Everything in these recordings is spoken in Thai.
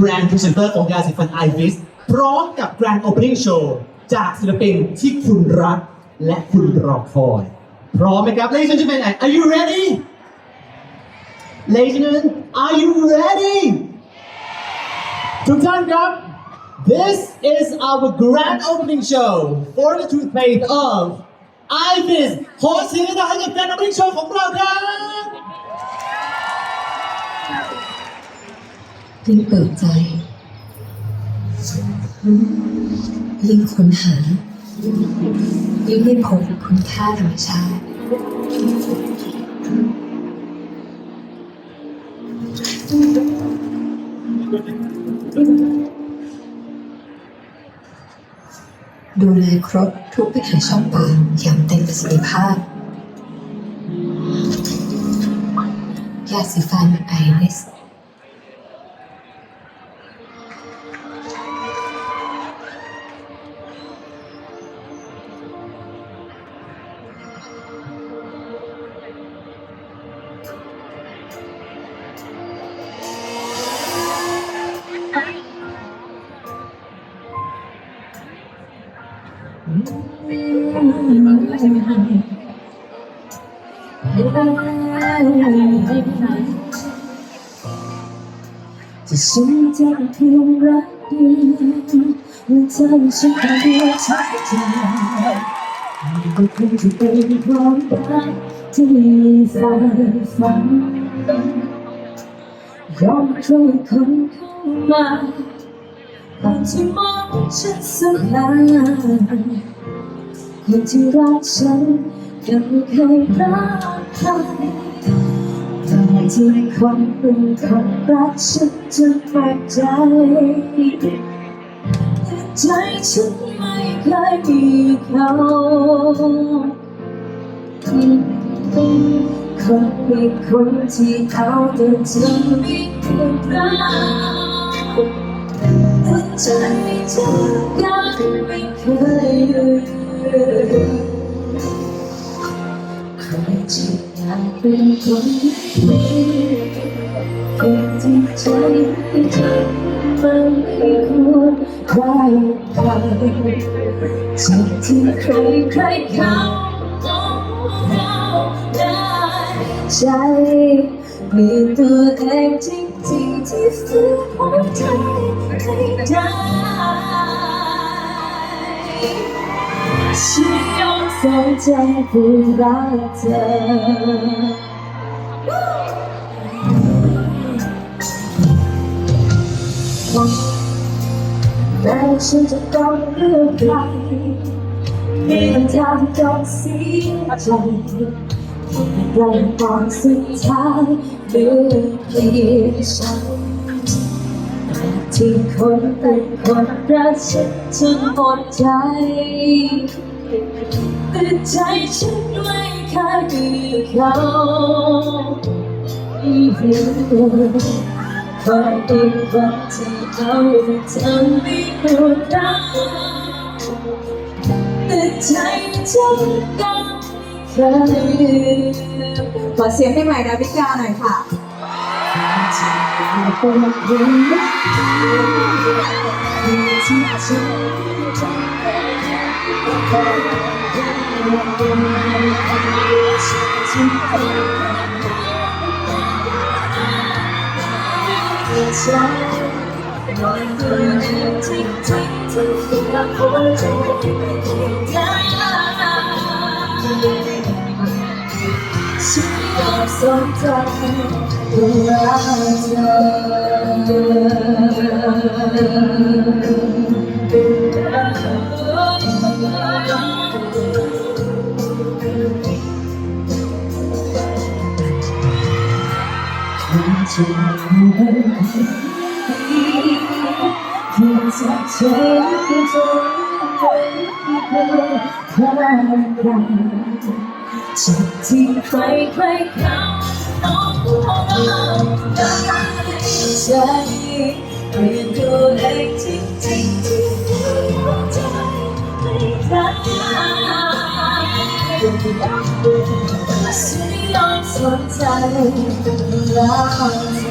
แบรนด์พรีเซนเตอร์ของยาสีฟันไอวิสพร้อมกับแกรนด์โอเพนนิ่งโชว์จากศิลปินที่คุณรักและคุณรอคอย พร้อมไหมครับ Ladies and gentlemen are you ready Ladies and gentlemen are you ready ทุกท่านครับ This is our grand opening show for the toothpaste of Ivis ขอเสียงดังให้กับ grand opening show ของเราครับ ยิ่งเปิดใจ ยิ่งค้นหา ยิ่งได้พบคุณค่าธรรมชาติ ดูแลครบทุกปัญหาช่องปากอย่างเต็มประสิทธิภาพยาสีฟันไอริส จะฉันจะเพียงรักเดียวและเธอไม่ใช่คนเดียวทั้งใจก็คงจะเป็นความรักที่ฝ่ายฝัน ยอมใครคนเข้ามาคนที่มองฉันสำคัญคนที่รักฉันยังไม่เคยรักใครทำไมที่คนเป็นคนรักฉันจะแปลกใจแต่ใจฉันไม่เคยมีเขา คนมีคนที่เขาแต่จะไม่เคยรักแต่ใจฉันยังไม่เคยหยุดใครที่อยากเป็นคนดีคนที่ใจที่เธอมันไม่ควรใครใครจากที่ใครใครเขา ใจ มีตัวเองจริงๆที่ฝืนหัวใจให้ได้ฉันยอมสนใจผู้รักเธอแต่ฉันจะต้องเลือกใครมีทางต้องเสียใจ ราตอนสุดท้ายเหลือเพียงฉันที่คนเป็นคนรักฉันจนหมดใจแต่ใจฉันไม่เคยมีเขาคนเป็นคนที่เอาแต่ทำให้ปวดร้าวแต่ใจฉันก็ไม่เคยลืมขอเสียงให้ใหม่ดาวิกาหน่อยค่ะเป็นคนรักที่ อยากสนใจตัวรักเธอจะเป็นคนดีเพียงสักเช้าที่เอเป็นที่เคยคลายกันจากที่ใครใครเขาต้องเราได้ใจเปลี่ยนตัวเองจริงๆที่หัวใจไม่ได้ฉันไม่ยอมสนใจรักเธ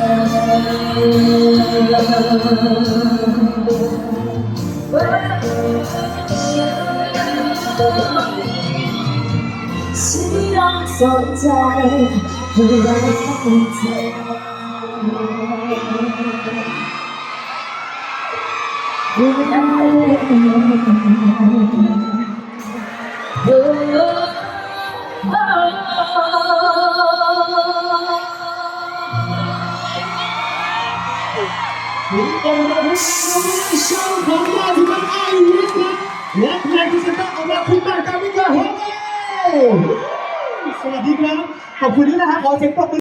อ ฉันไม่ยอมสนใจรักเธอถึงองค์พระผู้ชมของเสวัสดีครับ ขอบคุณที่นะฮะขอเสียงปรบมือ